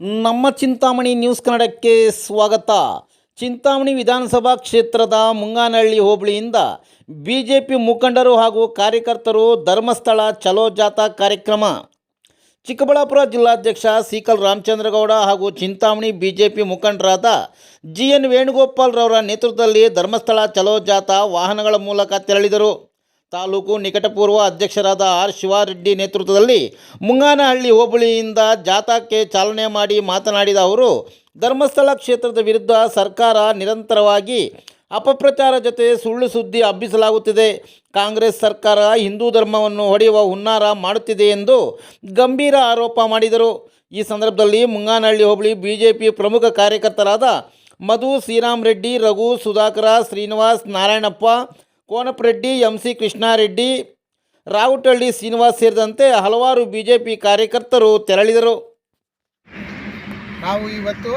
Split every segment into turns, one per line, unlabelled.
ನಮ್ಮ ಚಿಂತಾಮಣಿ ನ್ಯೂಸ್ ಕನ್ನಡಕ್ಕೆ ಸ್ವಾಗತ. ಚಿಂತಾಮಣಿ ವಿಧಾನಸಭಾ ಕ್ಷೇತ್ರದ ಮುಂಗಾನಹಳ್ಳಿ ಹೋಬಳಿಯಿಂದ ಬಿ ಜೆ ಪಿ ಮುಖಂಡರು ಹಾಗೂ ಕಾರ್ಯಕರ್ತರು ಧರ್ಮಸ್ಥಳ ಚಲೋ ಜಾಥಾ ಕಾರ್ಯಕ್ರಮ. ಚಿಕ್ಕಬಳ್ಳಾಪುರ ಜಿಲ್ಲಾಧ್ಯಕ್ಷ ಸೀಕಲ್ ರಾಮಚಂದ್ರಗೌಡ ಹಾಗೂ ಚಿಂತಾಮಣಿ ಬಿ ಜೆ ಪಿ ಮುಖಂಡರಾದ ಜಿ ಎನ್ ವೇಣುಗೋಪಾಲ್ ರವರ ನೇತೃತ್ವದಲ್ಲಿ ಧರ್ಮಸ್ಥಳ ಚಲೋ ಜಾಥಾ ವಾಹನಗಳ ಮೂಲಕ ತೆರಳಿದರು. ತಾಲೂಕು ನಿಕಟಪೂರ್ವ ಅಧ್ಯಕ್ಷರಾದ ಆರ್ ಶಿವಾರೆಡ್ಡಿ ನೇತೃತ್ವದಲ್ಲಿ ಮುಂಗಾನಹಳ್ಳಿ ಹೋಬಳಿಯಿಂದ ಜಾಥಾಕ್ಕೆ ಚಾಲನೆ ಮಾಡಿ ಮಾತನಾಡಿದ ಅವರು, ಧರ್ಮಸ್ಥಳ ಕ್ಷೇತ್ರದ ವಿರುದ್ಧ ಸರ್ಕಾರ ನಿರಂತರವಾಗಿ ಅಪಪ್ರಚಾರ ಜೊತೆ ಸುಳ್ಳು ಸುದ್ದಿ ಹಬ್ಬಿಸಲಾಗುತ್ತಿದೆ. ಕಾಂಗ್ರೆಸ್ ಸರ್ಕಾರ ಹಿಂದೂ ಧರ್ಮವನ್ನು ಹೊಡೆಯುವ ಹುನ್ನಾರ ಮಾಡುತ್ತಿದೆ ಎಂದು ಗಂಭೀರ ಆರೋಪ ಮಾಡಿದರು. ಈ ಸಂದರ್ಭದಲ್ಲಿ ಮುಂಗಾನಹಳ್ಳಿ ಹೋಬಳಿ ಬಿಜೆಪಿ ಪ್ರಮುಖ ಕಾರ್ಯಕರ್ತರಾದ ಮಧು ಶ್ರೀರಾಮ್ ರೆಡ್ಡಿ ರಘು ಸುಧಾಕರ, ಶ್ರೀನಿವಾಸ್ ನಾರಾಯಣಪ್ಪ ಕೋನಪರೆಡ್ಡಿ, ಎಂ ಸಿ ಕೃಷ್ಣಾರೆಡ್ಡಿ ರಾವುಟಹಳ್ಳಿ ಶ್ರೀನಿವಾಸ್ ಸೇರಿದಂತೆ ಹಲವಾರು ಬಿಜೆಪಿ ಕಾರ್ಯಕರ್ತರು ತೆರಳಿದರು.
ನಾವು ಇವತ್ತು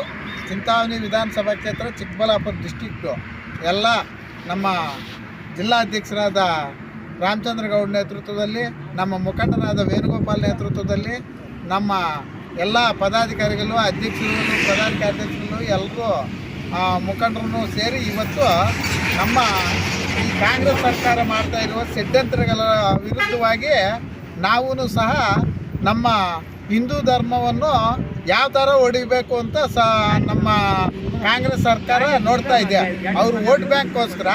ಚಿಂತಾವಣಿ ವಿಧಾನಸಭಾ ಕ್ಷೇತ್ರ, ಚಿಕ್ಕಬಳ್ಳಾಪುರ ಡಿಸ್ಟಿಕ್ಟು ಎಲ್ಲ ನಮ್ಮ ಜಿಲ್ಲಾಧ್ಯಕ್ಷರಾದ ರಾಮಚಂದ್ರಗೌಡ ನೇತೃತ್ವದಲ್ಲಿ, ನಮ್ಮ ಮುಖಂಡರಾದ ವೇಣುಗೋಪಾಲ್ ನೇತೃತ್ವದಲ್ಲಿ, ನಮ್ಮ ಎಲ್ಲ ಪದಾಧಿಕಾರಿಗಳು ಅಧ್ಯಕ್ಷರು ಪ್ರಧಾನ ಕಾರ್ಯದರ್ಶಿಗಳು ಎಲ್ಲರೂ ಮುಖಂಡರನ್ನು ಸೇರಿ ಇವತ್ತು ನಮ್ಮ ಕಾಂಗ್ರೆಸ್ ಸರ್ಕಾರ ಮಾಡ್ತಾ ಇರುವ ಷಡ್ಯಂತ್ರಗಳ ವಿರುದ್ಧವಾಗಿ ನಾವೂ ಸಹ ನಮ್ಮ ಹಿಂದೂ ಧರ್ಮವನ್ನು ಯಾವ ಥರ ಹೊಡಿಬೇಕು ಅಂತ ಸ ನಮ್ಮ ಕಾಂಗ್ರೆಸ್ ಸರ್ಕಾರ ನೋಡ್ತಾ ಇದೆ. ಅವರು ವೋಟ್ ಬ್ಯಾಂಕ್ಗೋಸ್ಕರ,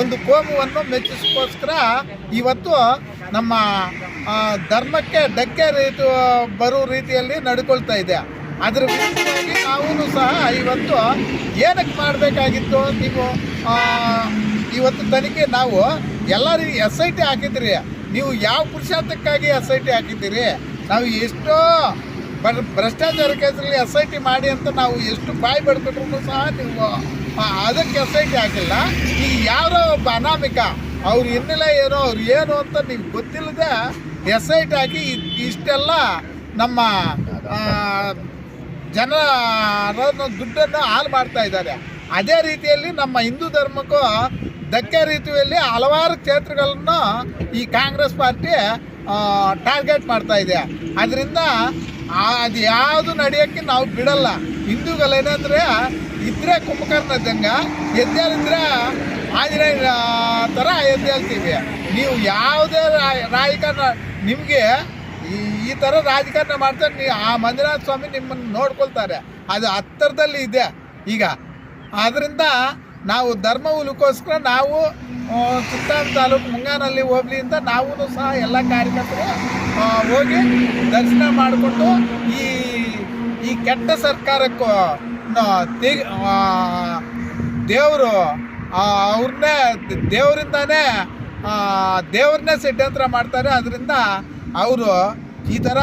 ಒಂದು ಕೋಮುವನ್ನು ಮೆಚ್ಚಿಸೋಸ್ಕರ ಇವತ್ತು ನಮ್ಮ ಧರ್ಮಕ್ಕೆ ಧಕ್ಕೆ ರೀತಿ, ಬರೋ ರೀತಿಯಲ್ಲಿ ನಡ್ಕೊಳ್ತಾ ಇದೆ. ಅದ್ರ ವಿರುದ್ಧವಾಗಿ ನಾವೂ ಸಹ ಇವತ್ತು ಏನಕ್ಕೆ ಮಾಡಬೇಕಾಗಿತ್ತು ನೀವು ಇವತ್ತು ತನಿಖೆ ನಾವು ಎಲ್ಲರಿಗೂ ಎಸ್ ಐ ಟಿ ಹಾಕಿದ್ರಿ ನೀವು ಯಾವ ಪುರುಷಾರ್ಥಕ್ಕಾಗಿ ಎಸ್ ಐ ಟಿ ಹಾಕಿದ್ದೀರಿ? ನಾವು ಎಷ್ಟೋ ಭ್ರಷ್ಟಾಚಾರ ಕೇಸಲ್ಲಿ ಎಸ್ ಐ ಟಿ ಮಾಡಿ ಅಂತ ನಾವು ಎಷ್ಟು ಬಾಯಿ ಬಡ್ಕೊಂಡ್ರು ಸಹ ನೀವು ಅದಕ್ಕೆ ಎಸ್ ಐ ಟಿ ಹಾಕಿಲ್ಲ. ಈಗ ಯಾರೋ ಒಬ್ಬ ಅನಾಮಿಕ, ಅವ್ರು ಹಿನ್ನೆಲೆ ಏನೋ, ಅವ್ರು ಏನು ಅಂತ ನಿಮ್ಗೆ ಗೊತ್ತಿಲ್ಲದೆ ಎಸ್ ಐ ಟಿ ಹಾಕಿ ಇಷ್ಟೆಲ್ಲ ನಮ್ಮ ಜನರ ದುಡ್ಡನ್ನು ಹಾಳು ಮಾಡ್ತಾ ಇದ್ದಾರೆ. ಅದೇ ರೀತಿಯಲ್ಲಿ ನಮ್ಮ ಹಿಂದೂ ಧರ್ಮಕ್ಕೂ ಧಕ್ಕೆ ರೀತಿಯಲ್ಲಿ ಹಲವಾರು ಕ್ಷೇತ್ರಗಳನ್ನು ಈ ಕಾಂಗ್ರೆಸ್ ಪಾರ್ಟಿ ಟಾರ್ಗೆಟ್ ಮಾಡ್ತಾ ಇದೆ. ಅದರಿಂದ ಅದು ಯಾವುದು ನಡೆಯೋಕ್ಕೆ ನಾವು ಬಿಡಲ್ಲ. ಹಿಂದೂಗಳೇನೆಂದರೆ ಇದ್ರೆ ಕುಂಭಕರ್ಣ ಇದ್ದಂಗೆ ಎದ್ದೇಳಿದ್ರೆ ಆಂಜನೇಯ ಥರ ಎದ್ದೇಳ್ತೀವಿ ನೀವು ಯಾವುದೇ ರಾಜಕಾರಣ, ನಿಮಗೆ ಈ ಈ ಥರ ರಾಜಕಾರಣ ಮಾಡ್ತಾರೆ ನೀವು ಆ ಮಂಜುನಾಥ ಸ್ವಾಮಿ ನಿಮ್ಮನ್ನು ನೋಡ್ಕೊಳ್ತಾರೆ. ಅದು ಹತ್ತಿರದಲ್ಲಿ ಇದೆ. ಈಗ ಆದ್ದರಿಂದ ನಾವು ಧರ್ಮ ಹುಲಿಕೋಸ್ಕರ ನಾವು ಚಿತ್ತಾಮ ತಾಲೂಕು ಮುಂಗಾನಲ್ಲಿ ಅಂತ ನಾವೂ ಸಹ ಎಲ್ಲ ಕಾರ್ಯಕರ್ತರು ಹೋಗಿ ದರ್ಶನ ಮಾಡಿಕೊಂಡು ಈ ಈ ಕೆಟ್ಟ ಸರ್ಕಾರಕ್ಕೂ ದೇವರು ಅವ್ರನ್ನೇ, ದೇವರಿಂದನೇ ದೇವ್ರನ್ನೇ ಷಡ್ಯಂತ್ರ ಮಾಡ್ತಾರೆ. ಅದರಿಂದ ಅವರು ಈ ಥರ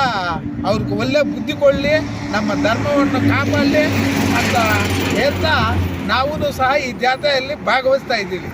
ಅವ್ರಿಗೆ ಒಳ್ಳೆ ಬುದ್ಧಿ ಕೊಡಲಿ, ನಮ್ಮ ಧರ್ಮವನ್ನು ಕಾಪಾಡಲಿ. ಅಂತ ಹೇಳ್ತಾ ನಾವೂ ಸಹ ಈ ಜಾತ್ರೆಯಲ್ಲಿ ಭಾಗವಹಿಸ್ತಾ ಇದ್ದೀವಿ.